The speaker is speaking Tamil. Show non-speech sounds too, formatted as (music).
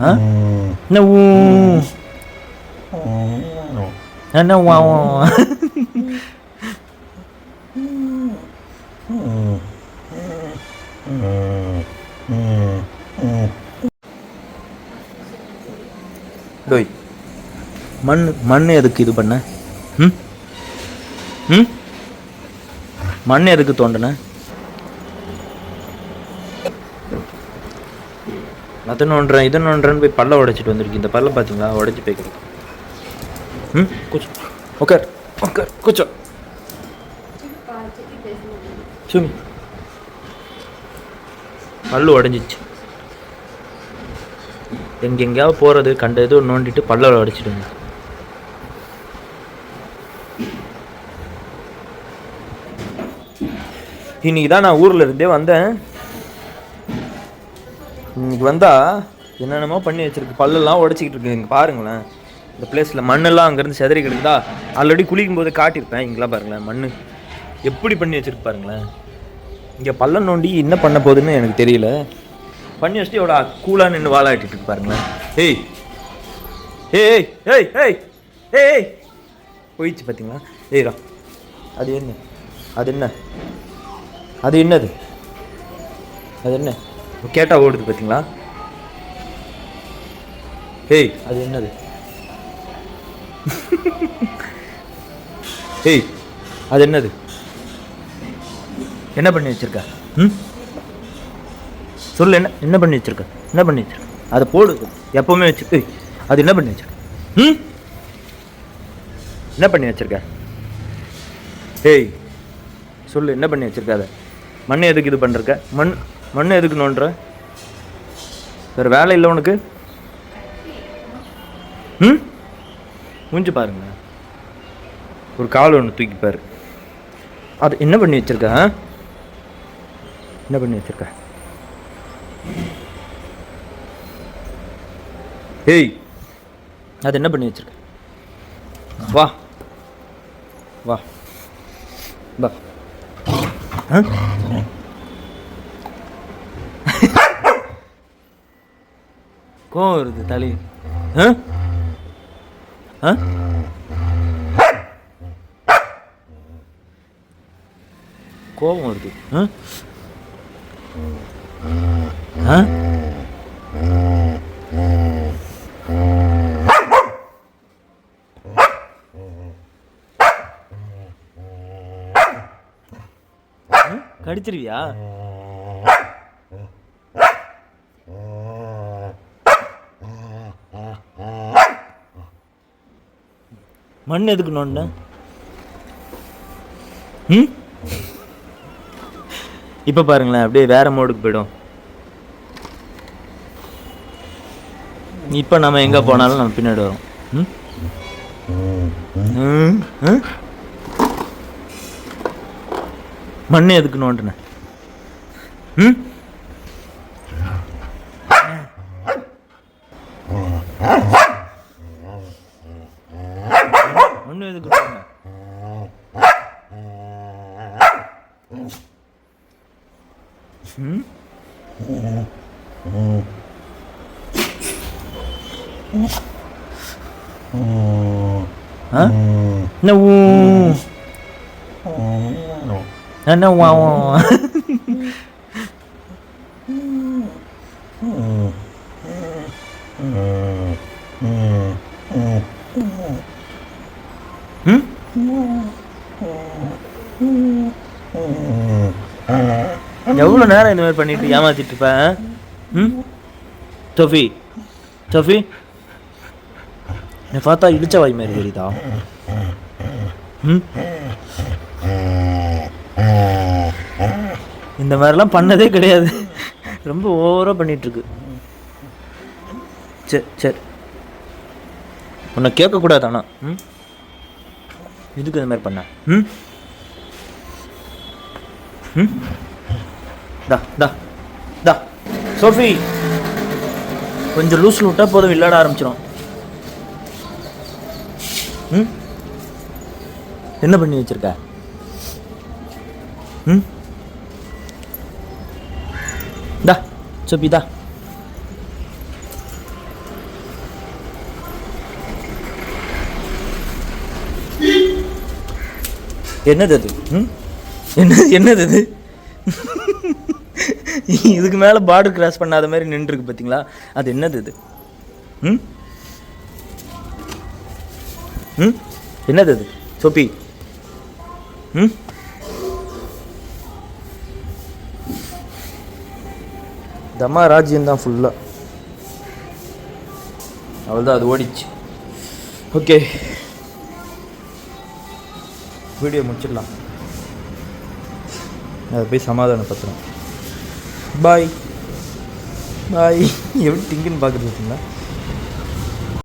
ஆ என்ன ஊ என்ன வா. டோய் மண் மண் எதுக்கு இது பண்ண? ம்? ம்? மண் எதுக்கு தோண்டின? அதை நோண்டுறேன் இதை நோண்டுறேன்னு போய் பல்ல உடைச்சிட்டு வந்திருக்கு. இந்த பல்ல பார்த்தீங்களா உடைச்சி போய்க்கிறது ம்? குச்சோ. உட்கார் உட்கார் குச்சோ. சுமி. பல்லு உடஞ்சிச்சு. எங்கெங்கேயாவது போகிறது கண்ட ஏதோ நோண்டிட்டு பல்ல உடைச்சிட்டு வந்து இன்னைக்கு தான் நான் ஊரில் இருந்தே வந்தேன். இங்கே வந்தால் என்னென்னமோ பண்ணி வச்சிருக்கு. பல்லெல்லாம் உடச்சிக்கிட்டு இருக்கு. இங்கே பாருங்களேன். இந்த பிளேஸில் மண்ணெல்லாம் அங்கேருந்து செதறி கிடக்குதா? ஆல்ரெடி குளிக்கும் போது காட்டியிருப்பேன். இங்கெல்லாம் பாருங்களேன் மண் எப்படி பண்ணி வச்சுருக்கு பாருங்களேன். இங்கே பள்ளம் நோண்டி என்ன பண்ண போகுதுன்னு எனக்கு தெரியல. பண்ணி வச்சுட்டு எவ்வளோ கூலாக நின்று வாழாட்டிட்டு இருக்கு பாருங்களேன். ஹேய் ஏய் ஏய் ஏய் ஏய். ஏய் போயிடுச்சு பார்த்தீங்களா? ஏய்ரா அது என்ன? அது என்ன? அது என்னது? அது என்ன? கேட்டா ஓடுது பார்த்தீங்களா? ஏய் அது என்னது? (laughs) ஏய் அது என்னது? என்ன பண்ணி வச்சிருக்க? ம்? சொல்லு என்ன என்ன பண்ணி வச்சிருக்க? என்ன பண்ணி வச்சிருக்க? அதை போடு. எப்பவுமே வச்சு அது என்ன பண்ணி வச்சிருக்க? ம்? என்ன பண்ணி வச்சிருக்க? ஏய் சொல்லு என்ன பண்ணி வச்சிருக்க அதை? மண் எதுக்கு இது பண்ணிருக்க மண் மண் எதுக்கு நோண்டுற? வேறு வேலை இல்லை உனக்கு? ம்? மூஞ்சி பாருங்க. ஒரு கால் ஒன்று தூக்கிப்பார் அது என்ன பண்ணி வச்சுருக்க ஆ? என்ன பண்ணி வச்சுருக்க? ஏய் அது என்ன பண்ணி வச்சுருக்க? வா. வா. வா. ஆ? கோவம் வருது தலி. ஆ? ஆ? கோபம் வருது. ஆ? ஆ? கடிச்சிருவியா? மண் எதுக்கு நோண்ட? ம்? இப்போ பாருங்களேன் அப்படியே வேற மோடுக்கு போயிடும் இப்போ நம்ம எங்கே போனாலும் நம்ம பின்னாடி வரும். ம்? ம், ம்? மண் எதுக்கு நோண்டின? ம் மண் எதுக்கு நோண்டின ம் ஆ என்ன ஊ என்ன வா வா, வா. ம் எவ்வளோ நேரம் இந்த மாதிரி பண்ணிட்டு ஏமாத்திட்டு இருப்பேன் ம்? தொஃபி தொஃபி என்னை பார்த்தா இடிச்ச வாய் மாதிரி தெரியுதா? ம்? இந்த மாதிரிலாம் பண்ணதே கிடையாது. ரொம்ப ஓவராக பண்ணிகிட்ருக்கு சரி சரி உன்னை கேட்கக்கூடாது ஆனால் ம்? இதுக்கு இந்த மாதிரி பண்ண? ம்? ம்? தா தா தா சோஃபி கொஞ்சம் லூஸில் விட்டால் போதும் விளையாட ஆரம்பிச்சிடும் ம்? என்ன பண்ணி வச்சிருக்க? ம்? தா சோபி தா என்னது அது? ம்? என்னது என்னது அது? இதுக்கு மேலே பார்டர் கிராஸ் பண்ணாத மாதிரி நின்றுருக்கு பார்த்தீங்களா அது என்னது இது? ம்? ம்? என்னது அது? சோப்பி ம்? தம்மா ராஜ்யம் தான் ஃபுல்லாக அவ்வளோதான் அது ஓடிச்சு. ஓகே. வீடியோ முடிச்சிடலாம். அதை போய் சமாதானப்படுத்துகிறேன் பாய் பாய் (laughs) எப்படி திங்குன்னு பார்க்குறீங்களா